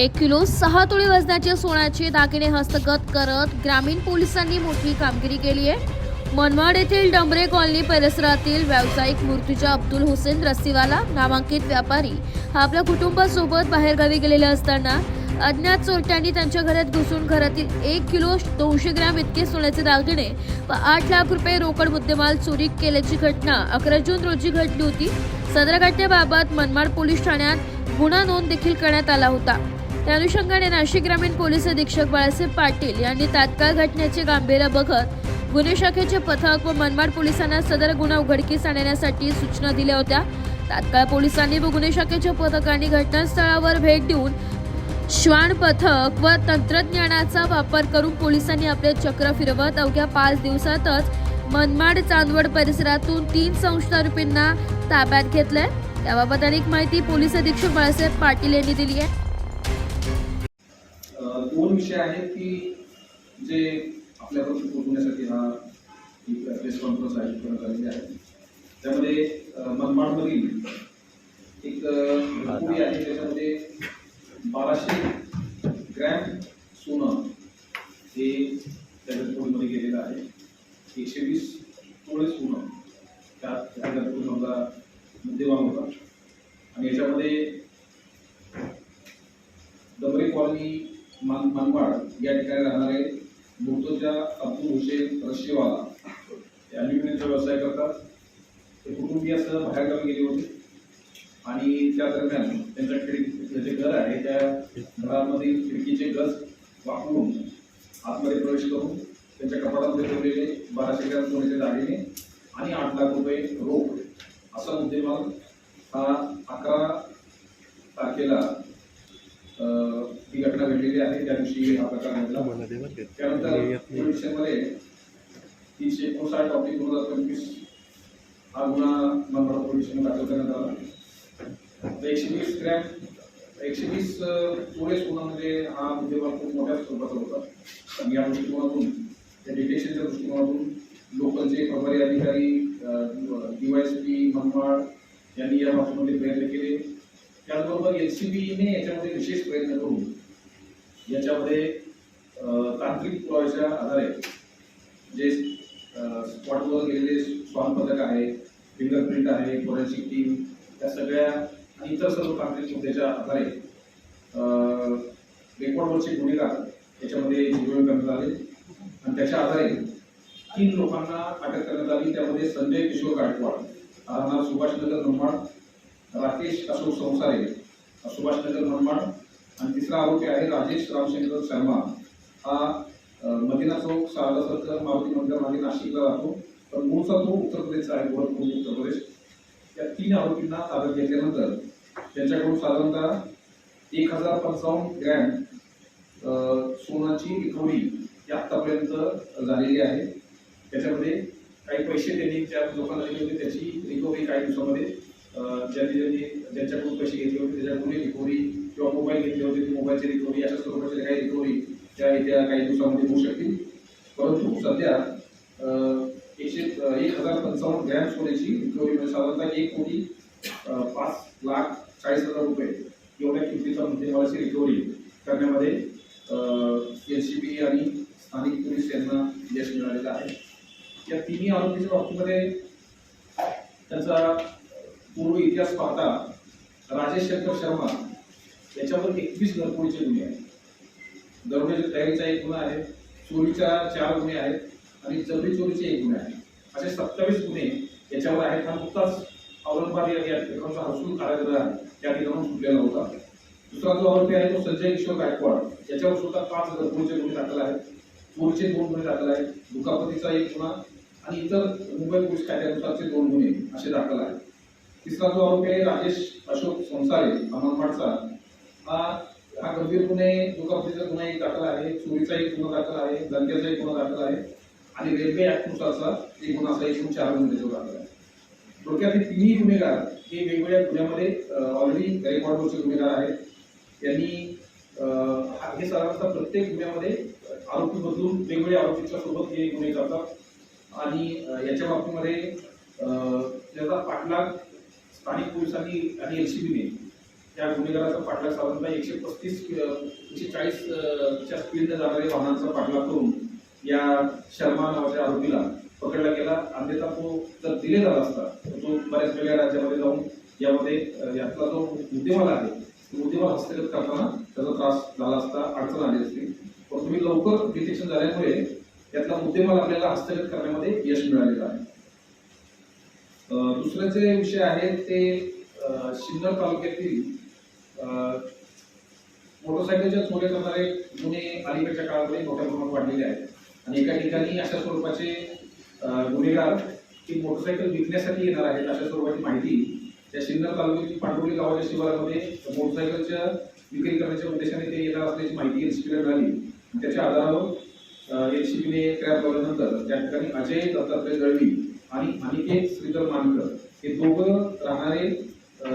एक किलो सहा तोळी वजनाचे सोन्याचे दागिने हस्तगत करत ग्रामीण पोलिसांनी मोठी कामगिरी केली आहे. मनमाड येथील डंबरे कॉलनी परिसरातील व्यावसायिक मूर्तीजा अब्दुल हुसेन रस्सीवाला नामांकित व्यापारी हा आपल्या कुटुंबासोबत बाहेरगावी गेलेला असताना अज्ञात चोरट्यांनी त्यांच्या घरात घुसून घरातील एक किलो दोनशे ग्रॅम इतके सोन्याचे दागिने व आठ लाख रुपये रोकड मुद्देमाल चोरी केल्याची घटना अकरा जून रोजी घडली होती. सदर घटनेबाबत मनमाड पोलीस ठाण्यात गुन्हा नोंद देखील करण्यात आला होता. त्या अनुषंगाने नाशिक ग्रामीण पोलीस अधीक्षक बाळासाहेब पाटील यांनी तात्काळ घटनेचे गांभीर्य बघत गुन्हे शाखेचे पथक व मनमाड पोलिसांना सदर गुन्हा उघडकीस आणण्यासाठी सूचना दिल्या होत्या. तात्काळ पोलिसांनी व गुन्हे शाखेच्या पथकांनी घटनास्थळावर भेट देऊन श्वान पथक व तंत्रज्ञानाचा वापर करून पोलिसांनी आपले चक्र फिरवत अवघ्या पाच दिवसातच मनमाड चांदवड परिसरातून तीन संस्था रुपींना ताब्यात घेतलंय. त्याबाबत अनेक माहिती पोलीस अधीक्षक बाळासाहेब पाटील यांनी दिली आहे. दोन विषय आहेत की जे आपल्यापर्यंत पोहोचवण्यासाठी हा एक प्रेस कॉन्फरन्स आयोजित करण्यात आलेली आहे? त्यामध्ये मनमाडमधील एक घरकुडी आहे त्याच्यामध्ये बाराशे ग्रॅम सोनं हे त्या गेलेलं आहे. एकशे वीस तोळे सोनं त्यात त्या घरकुडीमधला मुद्देमाल होता. आणि याच्यामध्ये दमरे कॉलनी मान मनवाड या ठिकाणी राहणारे मुर्तजा अब्दुल हुसेन रशिवाला. ते अल्युमिनियमचा व्यवसाय करतात. ते कुटुंबियासह बाहेरगावी गेले होते. आणि त्या दरम्यान त्यांच्या खिडकी जे घर आहे त्या घरामधील खिडकीचे गज वापरून आतमध्ये प्रवेश करून त्यांच्या कपाटामध्ये ठेवलेले बाराशे ग्रॅम सोन्याचे दागिने आणि आठ लाख रुपये रोख असा मुद्देमाल हा अकरा तारखेला ही घटना घडलेली आहे. त्या दिवशी हा प्रकार घडला. त्यानंतर पोलीस तीनशे एकोणसाठ ऑब्लिक दोन हजार पंचवीस हा गुन्हा मनमाड पोलिसांनी दाखल करण्यात आला. एकशे वीस ग्रॅम एकशे वीस पोलीस तोळे हा उद्योग खूप मोठ्या स्वरूपाचा होता. आणि या दृष्टिकोनातून त्या डिटेक्शनच्या दृष्टिकोनातून लोकलचे प्रभारी अधिकारी डीवायएसपी मनमाड यांनी या बाबतीमध्ये प्रयत्न केले. त्याचबरोबर एल सी बीने याच्यामध्ये विशेष प्रयत्न करून याच्यामध्ये तांत्रिक पुराव्याच्या आधारे जे स्पॉटवर गेलेले स्वान पथक आहे फिंगरप्रिंट आहे फोरेन्सिक टीम या सगळ्या आणि इतर सर्व तांत्रिक मुद्द्याच्या आधारे अ, रेकॉर्डवरचे गुन्हेगार याच्यामध्ये जीवन करण्यात आले. आणि त्याच्या आधारे तीन लोकांना अटक करण्यात आली. त्यामध्ये संजय किशोर गायकवाड राहणार सुभाषनगर मनमाड राकेश अशोक संसारे सुभाषनगर मनमाड आणि तिसरा आरोपी आहे राजेश रामशंकर शर्मा. हा मदिना चौक शारदा सरकार मारुती मंदिर मागे नाशिकला राहतो. पण मूळचा तो उत्तर प्रदेशचा आहे गोरखपूर उत्तर प्रदेश. या तीन आरोपींना ताब्यात घेतल्यानंतर त्यांच्याकडून साधारणतः एक हजार पंचावन्न ग्रॅम सोनाची रिकव्हरी ही आत्तापर्यंत झालेली आहे. त्याच्यामध्ये काही पैसे त्यांनी त्या लोकांना दिले होते त्याची रिकव्हरी काही दिवसामध्ये ज्यांनी ज्यांनी ज्यांच्याकडून पैसे घेतले होते त्याच्याकडून रिकव्हरी किंवा मोबाईल घेतले होते ते मोबाईलची रिकव्हरी अशा स्वरूपाच्या काही रिकव्हरी त्या येत्या काही दिवसामध्ये होऊ शकतील. परंतु सध्या एकशे एक हजार पंचावन्न ग्रॅम सोन्याची रिकव्हरी म्हणजे साधारणतः एक कोटी पाच लाख चाळीस हजार रुपये एवढ्या किमतीचा मुद्देमालाची रिकव्हरी करण्यामध्ये एन सी बी आणि स्थानिक पोलीस यांना यश मिळालेलं आहे. या तिन्ही आरोपीच्या बाबतीमध्ये त्यांचा पूर्व इतिहास पाहता राजेश शंकर शर्मा याच्यावर एकवीस घरपोळीचे गुन्हे आहेत. दरोड्याच्या तयारीचा एक गुन्हा आहे चोरीच्या चार गुन्हे आहेत आणि जबरी चोरीचे एक गुन्हे आहे असे सत्तावीस गुन्हे याच्यावर आहेत. हा नुकताच औरंगाबाद या ठिकाणचा हसून कारागृह आहे. त्या ठिकाणून सुटलेला होता. दुसरा जो आरोपी आहे तो संजय किशोर गायकवाड. याच्यावर सुद्धा पाच घरपोळीचे गुन्हे दाखल आहेत. चोरीचे दोन गुन्हे दाखल आहेत. दुखापतीचा एक गुन्हा आणि इतर मुंबई पोलीस कायद्यानुसारचे दोन गुन्हे असे दाखल आहेत. तिसरा जो आरोपी आहे राजेश अशोक संसारे अमरमाडचा हा हा गंभीर गुन्हे दुखापतीचा गुन्हा एक दाखल आहे चोरीचा एक गुन्हा दाखल आहे दंग्याचा एक गुन्हा दाखल आहे आणि रेल्वे ऍक्टनुसारचा एक गुन्हा असा एकूण चार गुन्हे जो दाखल आहे. थोडक्यात हे तिन्ही गुन्हेगार हे वेगवेगळ्या गुन्ह्यामध्ये ऑलरेडी रेकॉर्डवरचे गुन्हेगार आहेत. यांनी हे साधारणतः प्रत्येक गुन्ह्यामध्ये आरोपी बदलून वेगवेगळ्या आरोपीच्या सोबत हे गुन्हे करतात. आणि याच्या बाबतीमध्ये त्याचा पाठलाग स्थानिक पोलिसांनी आणि एलसीबीने त्या गुन्हेगाराचा पाठलाग साधारणतः एकशे पस्तीस एकशे चाळीस च्या स्पीडने जाणाऱ्या वाहनांचा पाठलाग करून या शर्मा नावाच्या आरोपीला पकडला गेला. अन्यथा तो जर दिले झाला असता तर तो बऱ्याच वेगळ्या राज्यामध्ये जाऊन यामध्ये यातला जो उद्यमाल आहे तो उद्यमाल हस्तगत करताना त्याचा त्रास झाला असता अडचण आली असती. पण तुम्ही लवकर डिटेक्शन झाल्यामुळे यातला मुद्देमाल आपल्याला हस्तगत करण्यामध्ये यश मिळालेलं आहे. दुसरे जे विषय आहेत ते अ, सिन्नर तालुक्यातील मोटरसायकलच्या चोऱ्या करणारे गुन्हे अलीकडच्या काळामध्ये मोठ्या प्रमाणात वाढलेले आहेत. आणि एका ठिकाणी अशा स्वरूपाचे गुन्हेगार की मोटरसायकल विकण्यासाठी येणार आहेत अशा स्वरूपाची माहिती त्या सिन्नर तालुक्यातील पांडुर्ली गावाच्या शिवारामध्ये मोटरसायकलच्या विक्री करण्याच्या उद्देशाने ते येणार असल्याची माहिती एनसीपीला मिळाली. त्याच्या आधारावर एनसीपीने तयार केल्यानंतर त्या ठिकाणी अजय दत्तात्रय दळवी आणि अनिकेत श्रीधर मानकर. हे दोघं राहणारे अ,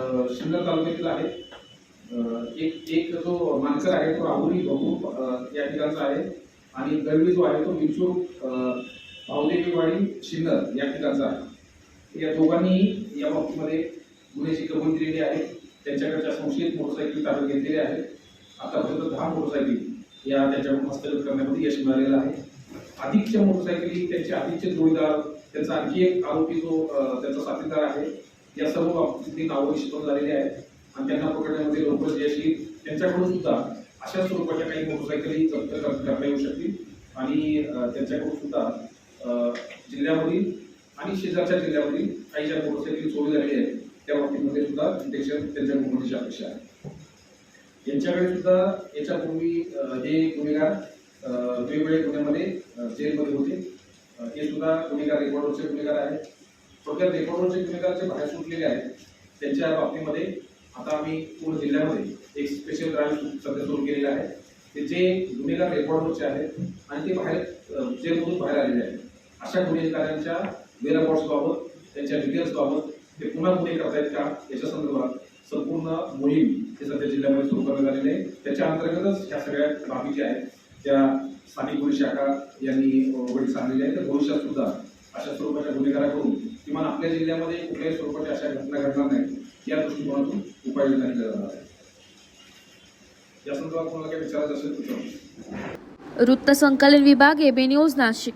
तालुक्यातील आहेत. एक एक जो मानकर आहे तो राहुरी बघू या ठिकाणचा आहे. आणि गरवी जो आहे तो विंचूर अ, भावदेवीवाडी सिन्नर या ठिकाणचा आहे. या दोघांनी या बाबतीमध्ये गुन्ह्याची कबूल दिलेली आहे. त्यांच्याकडच्या संशयित मोटरसायकल ताब्यात घेतलेल्या आहेत. आतापर्यंत दहा मोटरसायकल या त्याच्याकडून हस्तगत करण्यामध्ये यश मिळालेलं आहे. अधिकच्या मोटरसायकली त्यांचे अधिकचे जोडीदार त्यांचा आणखी एक आरोपी जो त्याचा साथीदार आहे या सर्व बाबतीतली नावं शिकवून झालेली आहेत. आणि त्यांना पकडण्यामध्ये लवकरच याशी त्यांच्याकडून सुद्धा अशा स्वरूपाच्या काही मोटरसायकली जप्त करता येऊ शकतील. आणि त्यांच्याकडून सुद्धा जिल्ह्यामधील आणि शेजारच्या जिल्ह्यामधील काही ज्या मोटरसायकली चोरी झालेली आहेत त्या बाबतीमध्ये सुद्धा डिटेक्शन त्यांच्या होण्याची अपेक्षा आहे. यांच्याकडे सुद्धा याच्यापूर्वी हे गुन्हेगार वेगवेगळ्या गुन्ह्यामध्ये जेलमध्ये होते. हे सुद्धा गुन्हेगार रेकॉर्डवरचे गुन्हेगार आहेत. थोडक्यात रेकॉर्डवरचे गुन्हेगार जे बाहेर सुटलेले आहेत. त्यांच्या बाबतीमध्ये आता आम्ही पूर्ण जिल्ह्यामध्ये एक स्पेशल ब्रांच सध्या सुरू केलेला आहे. ते जे गुन्हेगार रेकॉर्डवरचे आहेत आणि ते बाहेर जेलमधून बाहेर आलेले आहेत. अशा गुन्हेगारांच्या वेराबॉट्स त्यांच्या डिटेल्सबाबत ते पुन्हा गुन्हे करतायत का याच्या संदर्भात संपूर्ण मोहीम हे सध्या जिल्ह्यामध्ये सुरू करण्यात आलेली आहे. त्याच्या अंतर्गतच ह्या सगळ्या बाबी ज्या आहेत त्या स्थानिक पोलीस शाखा यांनी वडील सांगलेल्या आहे तर भविष्यात सुद्धा अशा स्वरूपाच्या गुन्हेगाराकडून किमान आपल्या जिल्ह्यामध्ये कुठल्याही स्वरूपाच्या अशा घटना घडणार नाही या दृष्टिकोनातून उपाययोजना केल्या जाणार आहे या संदर्भात कोणाला काही विचारायचं असेल वृत्तसंकलन विभाग एबी न्यूज नाशिक.